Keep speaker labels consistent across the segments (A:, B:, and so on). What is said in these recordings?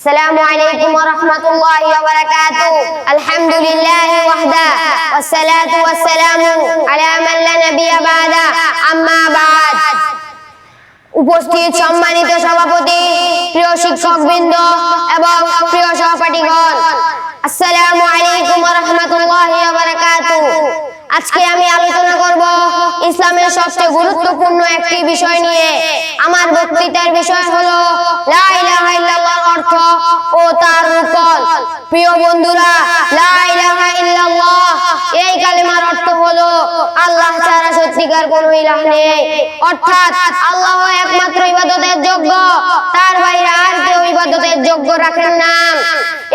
A: السلام عليكم ورحمة الله وبركاته الحمد لله وحده والصلاة والسلام على من لا نبي بعد أما بعد উপস্থিত সম্মানিত সভাপতি প্রিয় শিক্ষকবৃন্দ এবং প্রিয় সহপাঠীগণ আসসালামু আলাইকুম রহমতুল্লাহ আজকে আমি আলোচনা করব ইসলামের সবচেয়ে গুরুত্বপূর্ণ একটি বিষয় নিয়ে আমার বক্তৃতার বিষয় হলো লা ইলাহা ইল্লাল্লাহর অর্থ ও তার রূপন প্রিয় বন্ধুরা ইল্লাল্লাহ, এই কালিমার অর্থ হলো আল্লাহ ছাড়া সত্যিকার ইলাহ নেই। অর্থাৎ আল্লাহ একমাত্র ইবাদতের যোগ্য, তার বাইরে আর কেউ ইবাদতের যোগ্য রাখেন না।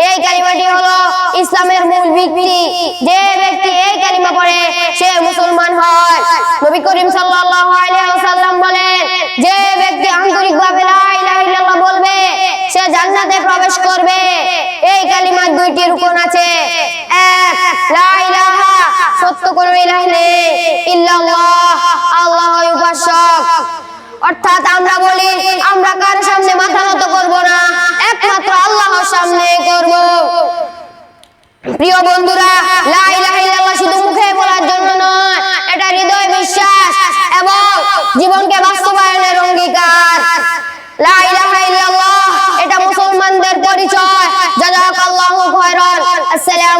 A: এই কালিমাটি হলো ইসলামের মূল ভিত্তি। যে ব্যক্তি এই কালিমা পড়ে, সে মুসলমান হয়। নবী করিম সাল্লাল্লাহু আলাইহি রূপন আছে? এক, লা ইলাহা, সত্য কোনো ইলাহ নেই, ইল্লাল্লাহ আল্লাহ উপাসক। অর্থাৎ আমরা বলি, আমরা কার সামনে মাথা নত করব না, একমাত্র আল্লাহর সামনে করব। প্রিয় বন্ধুরা, লা ইলাহা ইল্লাল্লাহ শুধু মুখে বলার জন্য নয়, এটা হৃদয় বিশ্বাস এবং জীবনকে